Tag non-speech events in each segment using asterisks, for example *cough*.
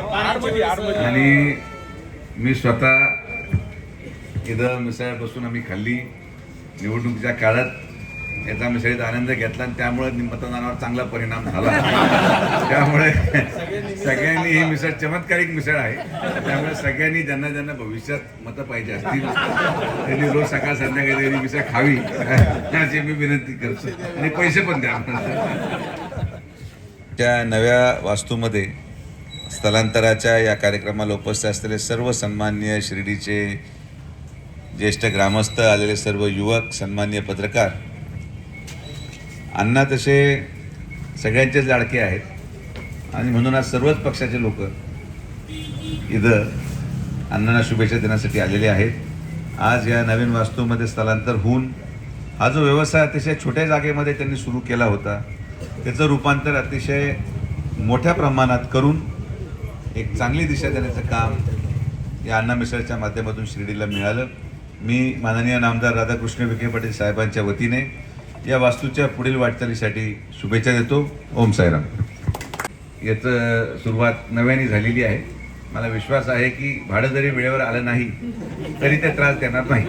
आणि मी स्वतः इथं मिसळ बसून आम्ही खाल्ली. निवडणुकीच्या काळात याचा मिसळीत आनंद घेतला आणि त्यामुळे मतदानावर चांगला परिणाम झाला. *laughs* त्यामुळे सगळ्यांनी ही मिसळ चमत्कारिक मिसळ आहे. त्यामुळे सगळ्यांनी ज्यांना ज्यांना भविष्यात मतं पाहिजे असतील त्यांनी रोज सकाळ संध्याकाळी त्यांनी मिसळ खावी याची मी विनंती करतो. आणि पैसे पण द्या. त्या नव्या वास्तूमध्ये स्थलांतराच्या या कार्यक्रमाला उपस्थित असलेले सर्व सन्मान्य शिर्डीचे ज्येष्ठ ग्रामस्थ आलेले सर्व युवक सन्मान्य पत्रकार. अण्णा तसे सगळ्यांचेच लाडके आहेत. आणि म्हणून आज सर्वच पक्षाचे लोक इथं अण्णांना शुभेच्छा देण्यासाठी आलेले आहेत. आज या नवीन वास्तूमध्ये स्थलांतर होऊन हा जो व्यवसाय अतिशय छोट्या जागेमध्ये त्यांनी सुरू केला होता त्याचं रूपांतर अतिशय मोठ्या प्रमाणात करून एक चांगली दिशा देण्याचं काम या अण्णा मिसळच्या माध्यमातून शिर्डीला मिळालं. मी माननीय नामदार राधाकृष्ण विखे पाटील साहेबांच्या वतीने या वास्तूच्या पुढील वाटचालीसाठी शुभेच्छा देतो. ओम साईराम. याचं सुरुवात नव्याने झालेली आहे. मला विश्वास आहे की भाडं जरी वेळेवर आलं नाही तरी ते त्रास देणार नाही.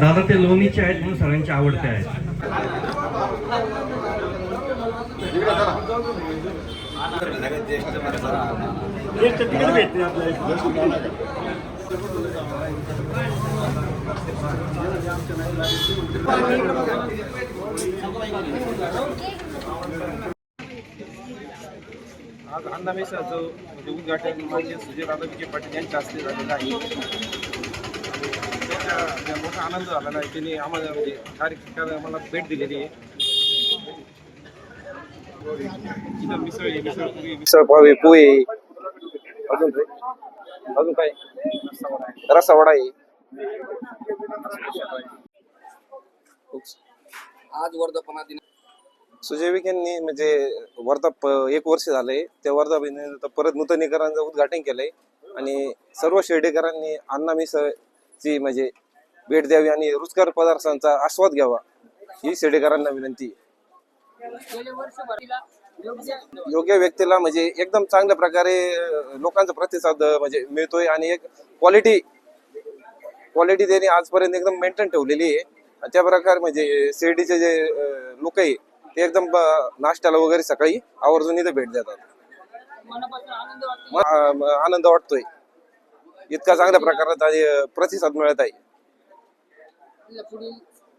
दादा ते लोणीचे आहेत म्हणून सगळ्यांचे आवडते आहेत आज अण्णा म्हणजे उद्घाटन म्हणजे राधा विजय पाटील यांच्या हस्ते झालेलं आहे. त्याच्या मोठा आनंद झालेला आहे. त्यांनी आम्हाला म्हणजे कार्यक्रमाला भेट दिलेली आहे. इथं मिसळ आहे मिसळ पुरी मिसळ पाव आहे पोहे. अजून? अजून काय रस्सा वडा आहे आज वर्धापना दिन सुजय विखेंनी म्हणजे वर्धा एक वर्ष झालंय त्या वर्धापनानंतर परत नूतनीकरणाचं उद्घाटन केलंय आणि सर्व शेडेकरांनी अण्णा मिसळची म्हणजे भेट द्यावी आणि रुचकर पदार्थांचा आस्वाद घ्यावा ही शेडेकरांना विनंती आहे. योग्य व्यक्तीला म्हणजे एकदम चांगल्या प्रकारे लोकांचा प्रतिसाद म्हणजे मिळतोय आणि एक क्वालिटी क्वालिटी त्यांनी आजपर्यंत एकदम मेंटेन ठेवलेली आहे. त्या प्रकारे म्हणजे शिर्डीचे जे लोक आहे ते एकदम नाश्त्याला वगैरे सकाळी आवर्जून इथे भेट देतात. आनंद वाटतोय? इतका चांगल्या प्रकारात प्रतिसाद मिळत आहे.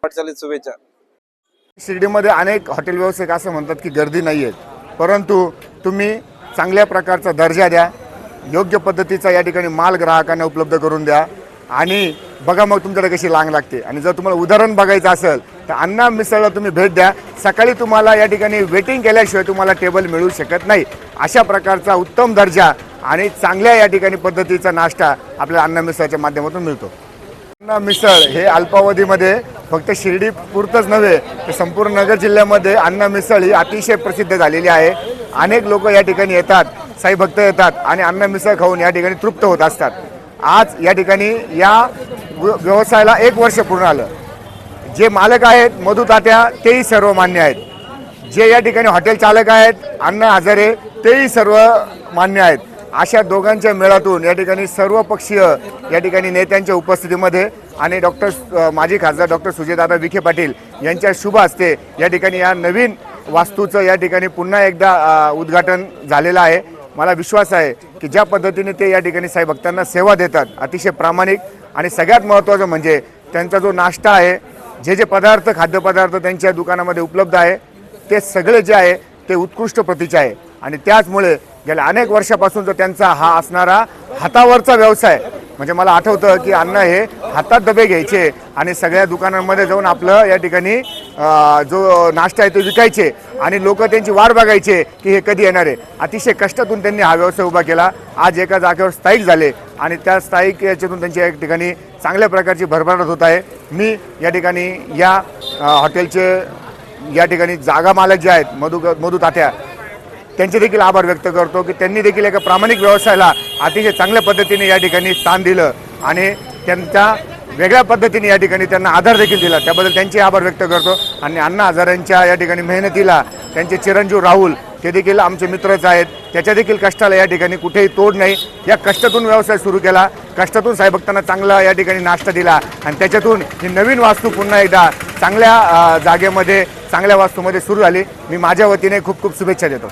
वाटचालीत शुभेच्छा. शिर्डीमध्ये अनेक हॉटेल व्यावसायिक असं म्हणतात की गर्दी नाही आहे परंतु तुम्ही चांगल्या प्रकारचा दर्जा द्या योग्य पद्धतीचा या ठिकाणी माल ग्राहकांना उपलब्ध करून द्या आणि बघा मग तुमच्याकडे कशी लांग लागते. आणि जर तुम्हाला उदाहरण बघायचं असेल तर अण्णा मिसळला तुम्ही भेट द्या. सकाळी तुम्हाला या ठिकाणी वेटिंग केल्याशिवाय तुम्हाला टेबल मिळू शकत नाही. अशा प्रकारचा उत्तम दर्जा आणि चांगल्या या ठिकाणी पद्धतीचा नाश्ता आपल्याला अण्णा मिसळच्या माध्यमातून मिळतो. मिसळ हे अल्पावधीमध्ये फक्त शिर्डी पुरतंच नव्हे तर संपूर्ण नगर जिल्ह्यामध्ये अन्न मिसळ ही अतिशय प्रसिद्ध झालेली आहे. अनेक लोक या ठिकाणी येतात साई भक्त येतात आणि अन्न मिसळ खाऊन या ठिकाणी तृप्त होत असतात. आज या ठिकाणी या व्यवसायाला एक वर्ष पूर्ण आलं. जे मालक आहेत मधु तात्या तेही सर्व मान्य आहेत. जे या ठिकाणी हॉटेल चालक आहेत अन्न हजारे तेही सर्व मान्य आहेत. अशा दोघांच्या मेळातून या ठिकाणी सर्व पक्षीय या ठिकाणी नेत्यांच्या उपस्थितीमध्ये आणि डॉक्टर माजी खासदार डॉक्टर सुजयदादा विखे पाटील यांच्या शुभ हस्ते या ठिकाणी या नवीन वास्तूचं या ठिकाणी पुन्हा एकदा उद्घाटन झालेलं आहे. मला विश्वास आहे की ज्या पद्धतीने ते या ठिकाणी साई भक्तांना सेवा देतात अतिशय प्रामाणिक आणि सगळ्यात महत्त्वाचं म्हणजे त्यांचा जो नाश्ता आहे जे जे पदार्थ खाद्यपदार्थ त्यांच्या दुकानामध्ये उपलब्ध आहे ते सगळे जे आहे ते उत्कृष्ट प्रतीचे आहे. आणि त्याचमुळे गेल्या अनेक वर्षापासून जो त्यांचा हा असणारा हातावरचा व्यवसाय म्हणजे मला आठवतं की अन्न हे हातात डबे घ्यायचे आणि सगळ्या दुकानांमध्ये जाऊन आपलं या ठिकाणी जो नाश्ता आहे तो विकायचे आणि लोक त्यांची वाट बघायचे की हे कधी येणार आहे. अतिशय कष्टातून त्यांनी हा व्यवसाय उभा केला. आज एका जागेवर स्थायिक झाले आणि त्या स्थायिक याच्यातून त्यांच्या एक ठिकाणी चांगल्या प्रकारची भरभराट होत आहे. मी या ठिकाणी या हॉटेलचे या ठिकाणी जागा मालक जे आहेत मधु मधु तात्या त्यांचे देखील आभार व्यक्त करतो की त्यांनी देखील एका प्रामाणिक व्यवसायाला अतिशय चांगल्या पद्धतीने या ठिकाणी स्थान दिलं आणि त्यांच्या वेगळ्या पद्धतीने या ठिकाणी त्यांना आधार देखील दिला. त्याबद्दल त्यांचे आभार व्यक्त करतो. आणि अण्णा हजारांच्या या ठिकाणी मेहनतीला त्यांचे चिरंजीव राहुल ते देखील आमचे मित्रच आहेत. त्याच्या देखील कष्टाला या ठिकाणी कुठेही तोड नाही. या कष्टातून व्यवसाय सुरू केला. कष्टातून साहेबभक्तांना चांगला या ठिकाणी नाश्ता दिला. आणि त्याच्यातून ही नवीन वास्तू पुन्हा एकदा चांगल्या जागेमध्ये चांगल्या वास्तूमध्ये सुरू झाली. मी माझ्या वतीने खूप खूप शुभेच्छा देतो.